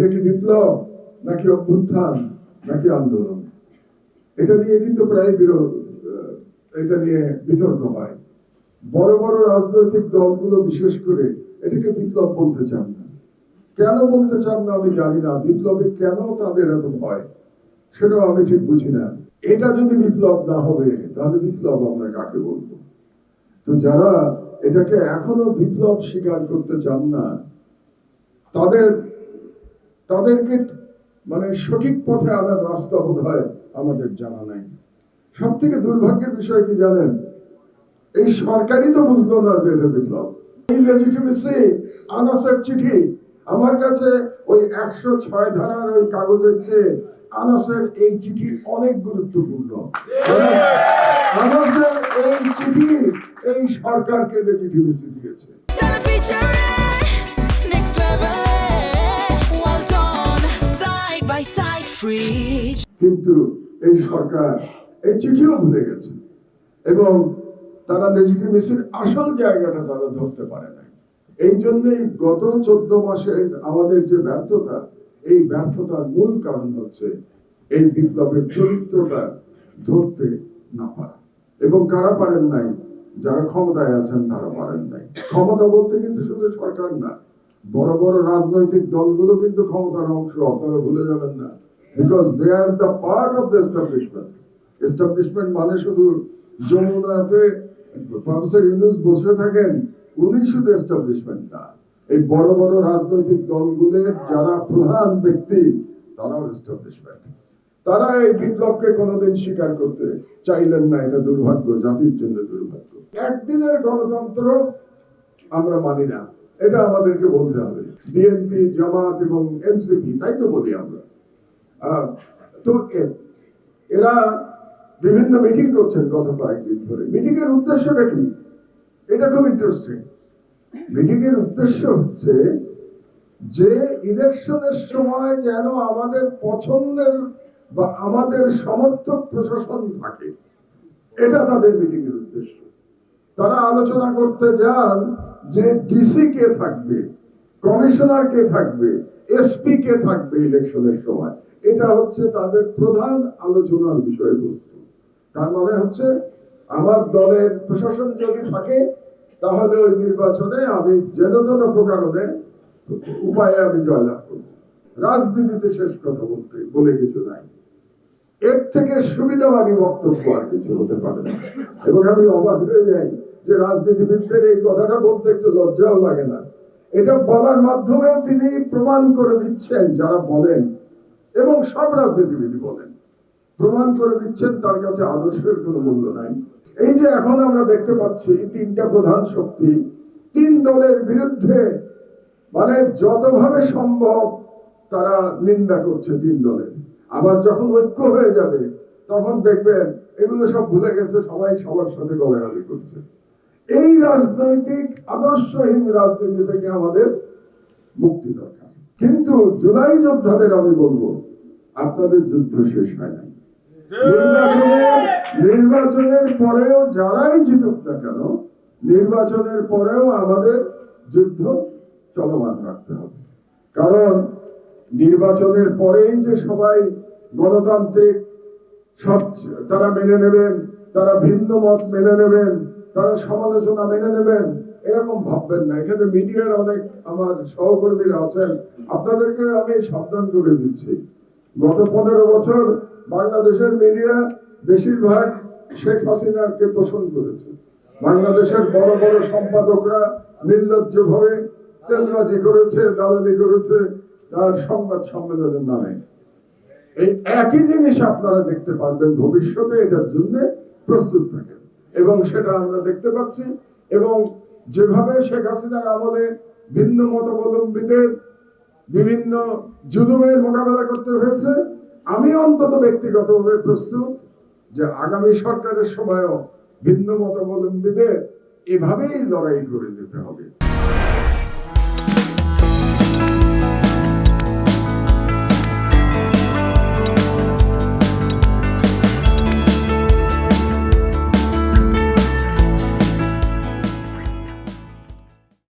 এটা কি বিপ্লব নাকি অভ্যুত্থান নাকি আন্দোলন? এটা নিয়ে কিন্তু প্রায় বিরোধ এটা নিয়ে বিতর্ক হয়। বড় বড় রাজনৈতিক দলগুলো বিশেষ করে এটাকে বিপ্লব বলতে চান না। কেন বলতে চান না আমি জানি না। বিপ্লবে কেন তাদের এত ভয়? সেটাও আমি ঠিক বুঝি না। এটা যদি বিপ্লব না হবে, তাহলে বিপ্লব আমরা কাকে বলব? তো যারা এটাকে এখনও বিপ্লব স্বীকার করতে চান না, তাদের তাদেরকে মানে সঠিক পথে আনার রাস্তা বোধ হয় আমাদের জানা নাই। সব থেকে দুর্ভাগ্যের বিষয় কি জানেন? এই সরকারই তো বুঝলো না যে এটা বিপ্লব। আনাসের চিঠি। আমার কাছে ওই একশো ছয় ধারার ওই কাগজের চেয়ে আনাসের এই চিঠি অনেক গুরুত্বপূর্ণ। আনাসের এই চিঠি এই সরকারকে লেজিটিমেসি দিয়েছে। কিন্তু এই সরকার এই চিঠিও ভুলে গেছে। এবং তারা লেজিটিমেসির আসল জায়গাটা তারা ধরতে পারে নাই। এই জন্যই গত চোদ্দ মাসের আমাদের যে ব্যর্থতা, এই ব্যর্থতার মূল কারণ হচ্ছে এই বিপ্লবের চরিত্রটা ধরতে না পারা। এবং কারা পারেন নাই, যারা ক্ষমতায় আছেন তারা পারেন নাই। ক্ষমতা বলতে কিন্তু শুধু সরকার না, বড় বড় রাজনৈতিক দলগুলো কিন্তু ক্ষমতার অংশ, আপনারা ভুলে যাবেন না। Because they are the part of the establishment establishment মানে শুধু যমুনাতে প্রফেসর ইউনুস বসে থাকেন, উনি শুধু এস্টাবলিশমেন্ট এই বড় বড় রাজনৈতিক দলগুলোর যারা প্রধান ব্যক্তি, তারাও এস্টাবলিশমেন্ট তারা এই বিপ্লবকে কোনোদিন স্বীকার করতে চাইলেন না, এটা দুর্ভাগ্য, জাতির জন্য দুর্ভাগ্য। একদিনের গণতন্ত্র আমরা মানি না, এটা আমাদেরকে বলতে হবে। বিএনপি, জামাত এবং এনসিপি, তাই তো বলি আমরা। এরা বিভিন্ন মিটিং করছেন গত কয়েকদিন ধরে। মিটিং এর উদ্দেশ্যটা কি? এটা খুব ইন্টারেস্টিং মিটিং এর উদ্দেশ্য হচ্ছে যে ইলেকশনের সময় যেন আমাদের পছন্দের বা আমাদের সমর্থক প্রশাসন থাকে। এটা তাদের মিটিং এর উদ্দেশ্য। তারা আলোচনা করতে যান যে ডিসি কে থাকবে, কমিশনার কে থাকবে এসপি কে থাকবে ইলেকশনের সময়। এটা হচ্ছে তাদের প্রধান আলোচনার বিষয়বস্তু। তার মানে হচ্ছে, আমার দলের প্রশাসন যদি থাকে, তাহলে ওই নির্বাচনে আমি যেন প্রকারণে উপায়ে আমি জয়লাভ করব। রাজনীতিতে শেষ কথা বলতে, বলে কিছু নাই। এর থেকে সুবিধাবাদী বক্তব্য আর কিছু হতে পারে না। এবং আমি অবাক হয়ে যাই যে রাজনীতিবিদদের এই কথাটা বলতে একটু লজ্জাও লাগে না। এটা বলার মাধ্যমে তিনি প্রমাণ করে দিচ্ছেন, যারা বলেন এবং সব রাজনীতিবিদ বলেন। প্রমাণ করে দিচ্ছেন তার কাছে আদর্শের কোনো মূল্য নাই। এই যে এখন আমরা দেখতে পাচ্ছি তিনটা প্রধান শক্তি, তিন দলের বিরুদ্ধে মানে যতভাবে সম্ভব তারা নিন্দা করছে তিন দলের। আবার যখন ঐক্য হয়ে যাবে, তখন দেখবেন এগুলো সব ভুলে গেছে, সবাই সবার সাথে গলাগালি করছে। এই রাজনৈতিক, আদর্শহীন রাজনীতি থেকে আমাদের মুক্তি দরকার। কিন্তু জুলাই যোদ্ধাদের আমি বলব, আপনাদের যুদ্ধ শেষ হয় নাই। নির্বাচনের নির্বাচনের পরেও যারাই জিতুক না কেন, নির্বাচনের পরেও আমাদের যুদ্ধ চলমান রাখতে হবে। কারণ নির্বাচনের পরেই যে সবাই গণতান্ত্রিক, সব তারা মেনে নেবেন, তারা ভিন্ন মত মেনে নেবেন, তারা সমালোচনা মেনে নেবেন এরকম ভাববেন না। এখানে মিডিয়ার অনেক আমার সহকর্মীরা আছেন। আপনাদেরকে আমি সাবধান করে দিচ্ছি। গত পনেরো বছর বাংলাদেশের মিডিয়া বেশিরভাগ শেখ হাসিনাকে পোষণ করেছে। বাংলাদেশের বড় বড় সম্পাদকরা নির্লজ্জ ভাবে তেলবাজি করেছে, দালালি করেছে তার সংবাদ সম্মেলনের নামে। এই একই জিনিস আপনারা দেখতে পারবেন। ভবিষ্যতে এটার জন্য প্রস্তুত থাকেন। এবং সেটা আমরা দেখতে পাচ্ছি। এবং যেভাবে শেখ হাসিনার আমলে ভিন্ন মতাবলম্বীদের বিভিন্ন জুলুমের মোকাবেলা করতে হয়েছে, আমি অন্তত ব্যক্তিগতভাবে প্রস্তুত যে আগামী সরকারের সময়ও ভিন্ন মতাবলম্বীদের এভাবেই লড়াই করে যেতে হবে।